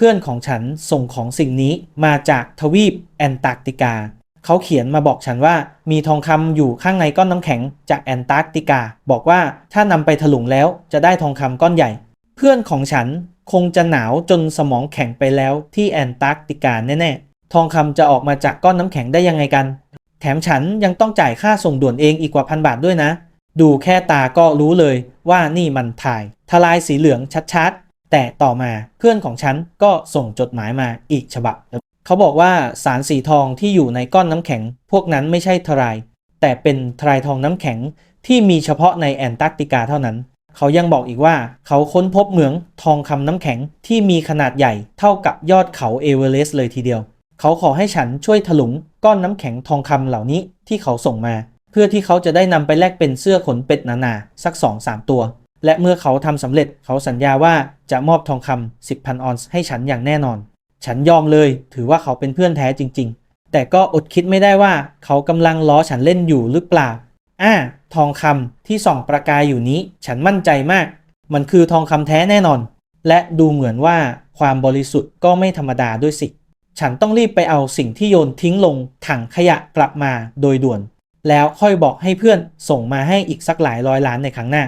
เพื่อนของฉันส่งของสิ่งนี้มาจากทวีปแอนตาร์กติกา เขาเขียนมาบอกฉันว่ามีทองคำอยู่ข้างในก้อนน้ำแข็งจากแอนตาร์กติกา บอกว่าถ้านำไปถลุงแล้วจะได้ทองคำก้อนใหญ่ เพื่อนของฉันคงจะหนาวจนสมองแข็งไปแล้วที่แอนตาร์กติกาแน่ๆ ทองคำจะออกมาจากก้อนน้ำแข็งได้ยังไงกัน แถมฉันยังต้องจ่ายค่าส่งด่วนเองอีกกว่าพันบาทด้วยนะ ดูแค่ตาก็รู้เลยว่านี่มันถ่าย ทลายสีเหลืองชัดๆ แต่ต่อมาเพื่อนของฉันก็ส่งจดหมายมาอีกฉบับ เขาบอกว่าสารสีทองที่อยู่ในก้อนน้ำแข็ง พวกนั้นไม่ใช่ทราย แต่เป็นทรายทองน้ำแข็งที่มีเฉพาะในแอนตาร์กติกาเท่านั้น เขายังบอกอีกว่าเขาค้นพบเหมืองทองคำน้ำแข็งที่มีขนาดใหญ่เท่ากับยอดเขาเอเวอเรสต์เลยทีเดียว เขาขอให้ฉันช่วยถลุงก้อนน้ำแข็งทองคำเหล่านี้ที่เขาส่งมา เพื่อที่เขาจะได้นำไปแลกเป็นเสื้อขนเป็ดหนาๆสัก 2-3 ตัว และเมื่อเขาทำสำเร็จเขาสัญญาว่าจะมอบทองคำ10,000ออนซ์ให้ฉันอย่างแน่นอน ฉันยอมเลยถือว่าเขาเป็นเพื่อนแท้จริง ๆ แต่ก็อดคิดไม่ได้ว่าเขากำลังล้อฉันเล่นอยู่หรือเปล่าอ่าทองคำที่ส่องประกายอยู่นี้ฉันมั่นใจมาก มันคือทองคำแท้แน่นอน และดูเหมือนว่าความบริสุทธิ์ก็ไม่ธรรมดาด้วยสิ ฉันต้องรีบไปเอาสิ่งที่โยนทิ้งลงถังขยะกลับมาโดยด่วน แล้วค่อยบอกให้เพื่อนส่งมาให้อีกสักหลายร้อยล้านในครั้งหน้า